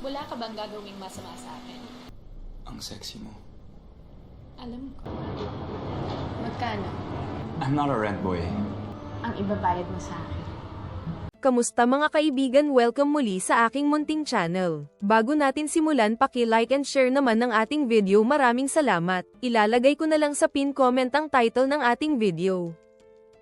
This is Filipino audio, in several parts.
Wala ka bang gagawing masama sa akin? Ang sexy mo. Alam ko. Magkano? I'm not a rent boy. Ang ibabayad mo sa akin. Kamusta mga kaibigan? Welcome muli sa aking munting channel. Bago natin simulan paki-like and share naman ng ating video maraming salamat. Ilalagay ko na lang sa pin comment ang title ng ating video.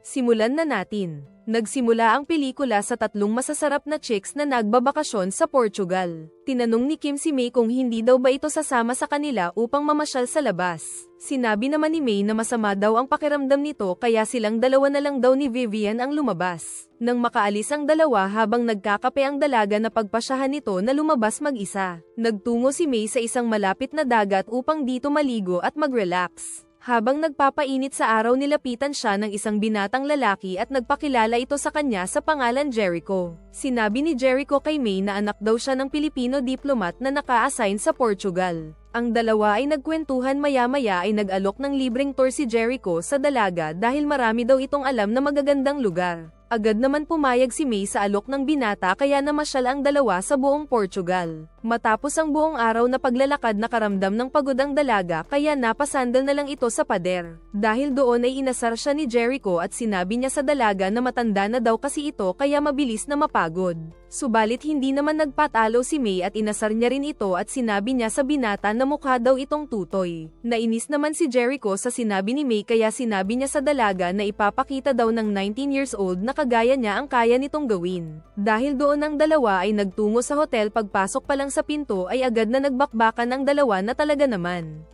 Simulan na natin. Nagsimula ang pelikula sa tatlong masasarap na chicks na nagbabakasyon sa Portugal. Tinanong ni Kim si May kung hindi daw ba ito sasama sa kanila upang mamasyal sa labas. Sinabi naman ni May na masama daw ang pakiramdam nito kaya silang dalawa na lang daw ni Vivian ang lumabas. Nang makaalis ang dalawa habang nagkakape ang dalaga na pagpasyahan nito na lumabas mag-isa. Nagtungo si May sa isang malapit na dagat upang dito maligo at mag-relax. Habang nagpapainit sa araw nilapitan siya ng isang binatang lalaki at nagpakilala ito sa kanya sa pangalan Jericho. Sinabi ni Jericho kay May na anak daw siya ng Pilipino diplomat na naka-assign sa Portugal. Ang dalawa ay nagkwentuhan maya-maya ay nag-alok ng libreng tour si Jericho sa dalaga dahil marami daw itong alam na magagandang lugar. Agad naman pumayag si May sa alok ng binata kaya namasyal ang dalawa sa buong Portugal. Matapos ang buong araw na paglalakad nakaramdam ng pagod ang dalaga kaya napasandal na lang ito sa pader. Dahil doon ay inasar siya ni Jericho at sinabi niya sa dalaga na matanda na daw kasi ito kaya mabilis na mapagod. Subalit hindi naman nagpatalo si May at inasar niya rin ito at sinabi niya sa binata na mukha daw itong tutoy. Nainis naman si Jericho sa sinabi ni May kaya sinabi niya sa dalaga na ipapakita daw ng 19 years old na kagaya niya ang kaya nitong gawin. Dahil doon ang dalawa ay nagtungo sa hotel pagpasok pa sa pinto ay agad na nagbakbakan ang dalawa na talaga naman.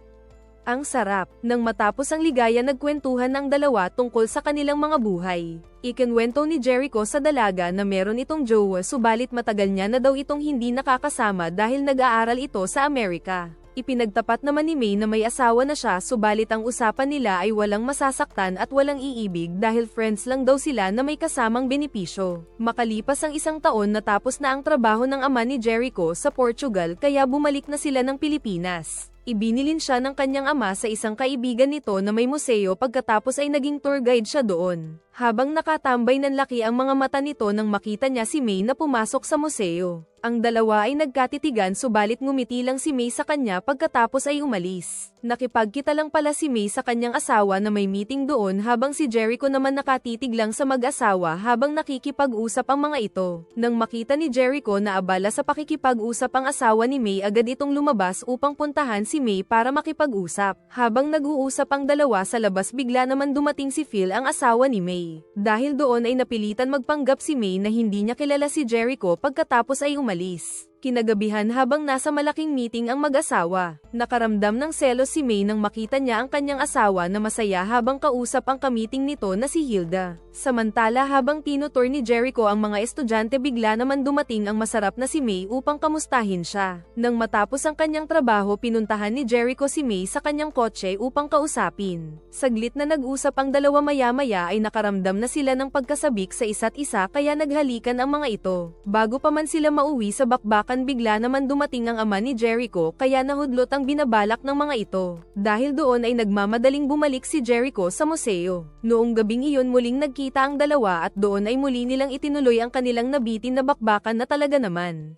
Ang sarap. Nang matapos ang ligaya nagkwentuhan ng dalawa tungkol sa kanilang mga buhay. Ikinwento ni Jericho sa dalaga na meron itong jowa subalit matagal niya na daw itong hindi nakakasama dahil nag-aaral ito sa Amerika. Ipinagtapat naman ni May na may asawa na siya subalit ang usapan nila ay walang masasaktan at walang iibig dahil friends lang daw sila na may kasamang benepisyo. Makalipas ang isang taon natapos na ang trabaho ng ama ni Jericho sa Portugal kaya bumalik na sila ng Pilipinas. Ibinilin siya ng kanyang ama sa isang kaibigan nito na may museo pagkatapos ay naging tour guide siya doon. Habang nakatambay ng laki ang mga mata nito nang makita niya si May na pumasok sa museo. Ang dalawa ay nagkatitigan subalit ngumiti lang si May sa kanya pagkatapos ay umalis. Nakipagkita lang pala si May sa kanyang asawa na may meeting doon habang si Jericho naman nakatitig lang sa mag-asawa habang nakikipag-usap ang mga ito. Nang makita ni Jericho na abala sa pakikipag-usap ang asawa ni May agad itong lumabas upang puntahan si May para makipag-usap. Habang nag-uusap ang dalawa sa labas bigla naman dumating si Phil ang asawa ni May. Dahil doon ay napilitan magpanggap si May na hindi niya kilala si Jericho pagkatapos ay umalis. Kinagabihan habang nasa malaking meeting ang mag-asawa, nakaramdam ng selos si May nang makita niya ang kanyang asawa na masaya habang kausap ang kamiting nito na si Hilda. Samantala habang tinutur ni Jericho ang mga estudyante bigla naman dumating ang masarap na si May upang kamustahin siya. Nang matapos ang kanyang trabaho pinuntahan ni Jericho si May sa kanyang kotse upang kausapin. Saglit na nag-usap ang dalawa maya-maya ay nakaramdam na sila ng pagkasabik sa isa't isa kaya naghalikan ang mga ito. Bago pa man sila mauwi sa bakbakan bigla naman dumating ang ama ni Jericho kaya nahudlot ang binabalak ng mga ito. Dahil doon ay nagmamadaling bumalik si Jericho sa museo. Noong gabing iyon muling nagkita ang dalawa at doon ay muli nilang itinuloy ang kanilang nabitin na bakbakan na talaga naman.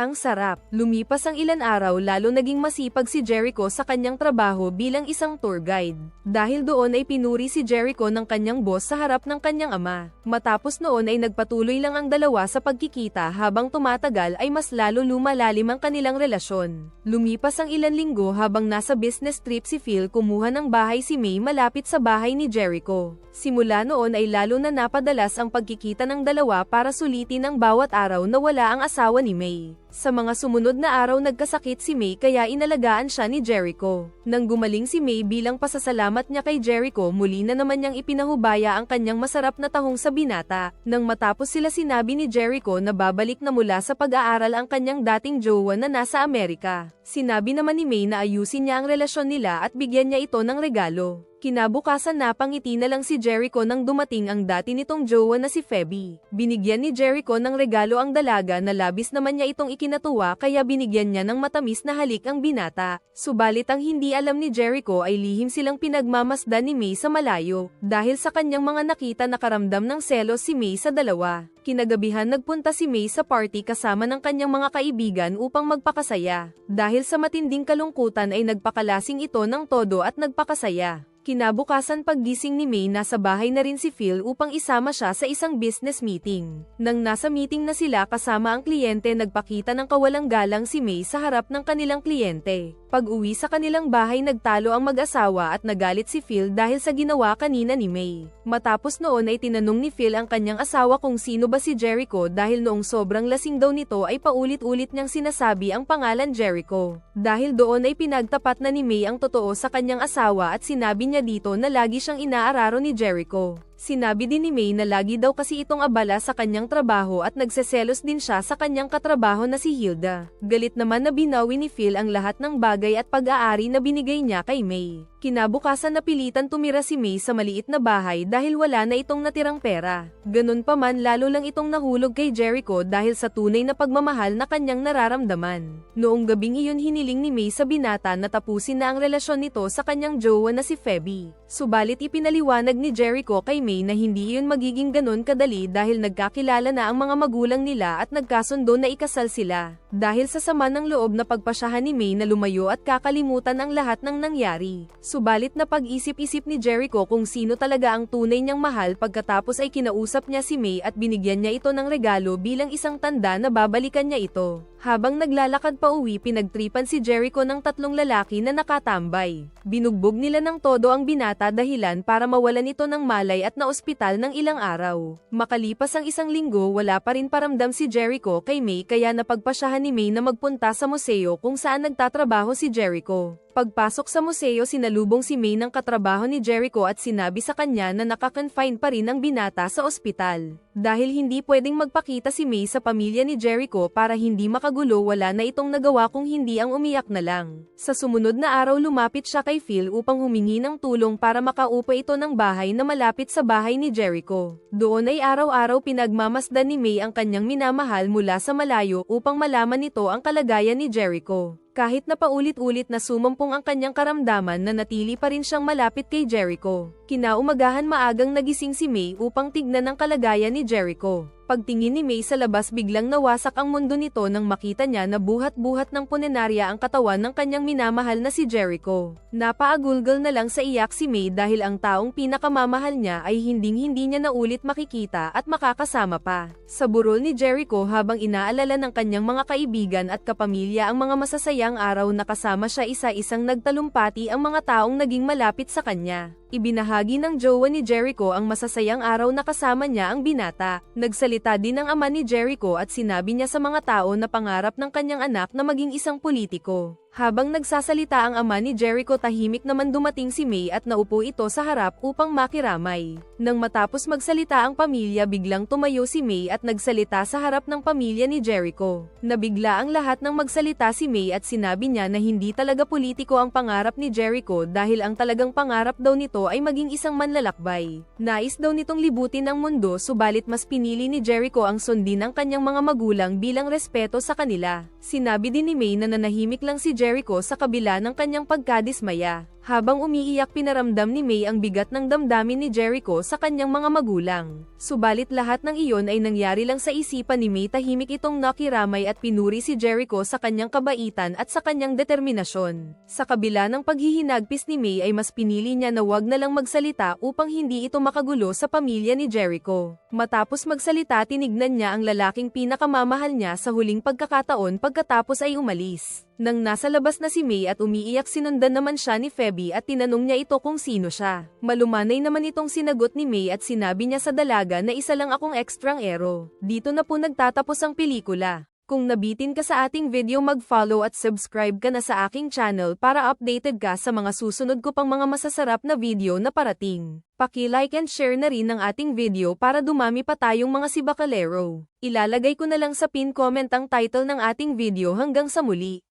Ang sarap. Lumipas ang ilan araw lalo naging masipag si Jericho sa kanyang trabaho bilang isang tour guide. Dahil doon ay pinuri si Jericho ng kanyang boss sa harap ng kanyang ama. Matapos noon ay nagpatuloy lang ang dalawa sa pagkikita habang tumatagal ay mas lalo lumalalim ang kanilang relasyon. Lumipas ang ilan linggo habang nasa business trip si Phil kumuha ng bahay si May malapit sa bahay ni Jericho. Simula noon ay lalo na napadalas ang pagkikita ng dalawa para sulitin ang bawat araw na wala ang asawa ni May. Sa mga sumunod na araw nagkasakit si May kaya inalagaan siya ni Jericho. Nang gumaling si May bilang pasasalamat niya kay Jericho muli na naman niyang ipinahubaya ang kanyang masarap na tahong sa binata. Nang matapos sila sinabi ni Jericho na babalik na mula sa pag-aaral ang kanyang dating jowa na nasa Amerika. Sinabi naman ni May na ayusin niya ang relasyon nila at bigyan niya ito ng regalo. Kinabukasan napangiti na lang si Jericho nang dumating ang dati nitong jowa na si Feby. Binigyan ni Jericho ng regalo ang dalaga na labis naman niya itong ikinatuwa kaya binigyan niya ng matamis na halik ang binata. Subalit ang hindi alam ni Jericho ay lihim silang pinagmamasdan ni May sa malayo, dahil sa kanyang mga nakita nakaramdam ng selos si May sa dalawa. Kinagabihan nagpunta si May sa party kasama ng kanyang mga kaibigan upang magpakasaya. Dahil sa matinding kalungkutan ay nagpakalasing ito ng todo at nagpakasaya. Kinabukasan paggising ni May nasa bahay na rin si Phil upang isama siya sa isang business meeting. Nang nasa meeting na sila kasama ang kliyente nagpakita ng kawalang galang si May sa harap ng kanilang kliyente. Pag uwi sa kanilang bahay nagtalo ang mag-asawa at nagalit si Phil dahil sa ginawa kanina ni May. Matapos noon ay tinanong ni Phil ang kanyang asawa kung sino ba si Jericho dahil noong sobrang lasing daw nito ay paulit-ulit niyang sinasabi ang pangalan Jericho. Dahil doon ay pinagtapat na ni May ang totoo sa kanyang asawa at sinabi niya dito na lagi siyang inaararo ni Jericho. Sinabi din ni May na lagi daw kasi itong abala sa kanyang trabaho at nagseselos din siya sa kanyang katrabaho na si Hilda. Galit naman na binawi ni Phil ang lahat ng bagay at pag-aari na binigay niya kay May. Kinabukasan napilitan tumira si May sa maliit na bahay dahil wala na itong natirang pera. Ganun pa man lalo lang itong nahulog kay Jericho dahil sa tunay na pagmamahal na kanyang nararamdaman. Noong gabing iyon hiniling ni May sa binata na tapusin na ang relasyon nito sa kanyang jowa na si Feby. Subalit ipinaliwanag ni Jericho kay May na hindi iyon magiging ganun kadali dahil nagkakilala na ang mga magulang nila at nagkasundo na ikasal sila. Dahil sa sama ng loob na pagpasyahan ni May na lumayo at kakalimutan ang lahat ng nangyari. Subalit na pag-isip-isip ni Jericho kung sino talaga ang tunay niyang mahal pagkatapos ay kinausap niya si May at binigyan niya ito ng regalo bilang isang tanda na babalikan niya ito. Habang naglalakad pa uwi pinagtripan si Jericho ng tatlong lalaki na nakatambay. Binugbog nila ng todo ang binata dahilan para mawalan ito ng malay at na ospital ng ilang araw. Makalipas ang isang linggo wala pa rin paramdam si Jericho kay May kaya napagpasyahan ni May na magpunta sa museo kung saan nagtatrabaho si Jericho. Pagpasok sa museo sinalubong si May ng katrabaho ni Jericho at sinabi sa kanya na nakakonfine pa rin ang binata sa ospital. Dahil hindi pwedeng magpakita si May sa pamilya ni Jericho para hindi makagulo wala na itong nagawa kung hindi ang umiyak na lang. Sa sumunod na araw lumapit siya kay Phil upang humingi ng tulong para makaupa ito ng bahay na malapit sa bahay ni Jericho. Doon ay araw-araw pinagmamasdan ni May ang kanyang minamahal mula sa malayo upang malaman nito ang kalagayan ni Jericho. Kahit na paulit-ulit na sumampong ang kanyang karamdaman na natili pa rin siyang malapit kay Jericho. Kinaumagahan maagang nagising si May upang tignan ang kalagayan ni Jericho. Pagtingin ni May sa labas biglang nawasak ang mundo nito nang makita niya na buhat-buhat ng punenarya ang katawan ng kanyang minamahal na si Jericho. Napaagulgal na lang sa iyak si May dahil ang taong pinakamamahal niya ay hinding-hindi niya na ulit makikita at makakasama pa. Sa burol ni Jericho habang inaalala ng kanyang mga kaibigan at kapamilya ang mga masasayang araw na kasama siya isa-isang nagtalumpati ang mga taong naging malapit sa kanya. Ibinahagi ng jowa ni Jericho ang masasayang araw na kasama niya ang binata. Nagsalita din ang ama ni Jericho at sinabi niya sa mga tao na pangarap ng kanyang anak na maging isang politiko. Habang nagsasalita ang ama ni Jericho tahimik naman dumating si May at naupo ito sa harap upang makiramay. Nang matapos magsalita ang pamilya biglang tumayo si May at nagsalita sa harap ng pamilya ni Jericho. Nabigla ang lahat ng magsalita si May at sinabi niya na hindi talaga politiko ang pangarap ni Jericho dahil ang talagang pangarap daw nito ay maging isang manlalakbay. Nais daw nitong libutin ang mundo subalit mas pinili ni Jericho ang sundin ng kanyang mga magulang bilang respeto sa kanila. Sinabi din ni May na nanahimik lang si Jericho sa kabila ng kanyang pagkadismaya. Habang umiiyak pinaramdam ni May ang bigat ng damdamin ni Jericho sa kanyang mga magulang. Subalit lahat ng iyon ay nangyari lang sa isipan ni May tahimik itong nakiramay at pinuri si Jericho sa kanyang kabaitan at sa kanyang determinasyon. Sa kabila ng paghihinagpis ni May ay mas pinili niya na wag na lang magsalita upang hindi ito makagulo sa pamilya ni Jericho. Matapos magsalita tinignan niya ang lalaking pinakamamahal niya sa huling pagkakataon pagkatapos ay umalis. Nang nasa labas na si May at umiiyak sinundan naman siya ni Feby at tinanong niya ito kung sino siya. Malumanay naman itong sinagot ni May at sinabi niya sa dalaga na isa lang akong extrang ero. Dito na po nagtatapos ang pelikula. Kung nabitin ka sa ating video mag-follow at subscribe ka na sa aking channel para updated ka sa mga susunod ko pang mga masasarap na video na parating. Paki-like and share na rin ang ating video para dumami pa tayong mga sibakalero. Ilalagay ko na lang sa pin comment ang title ng ating video hanggang sa muli.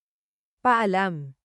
Paalam.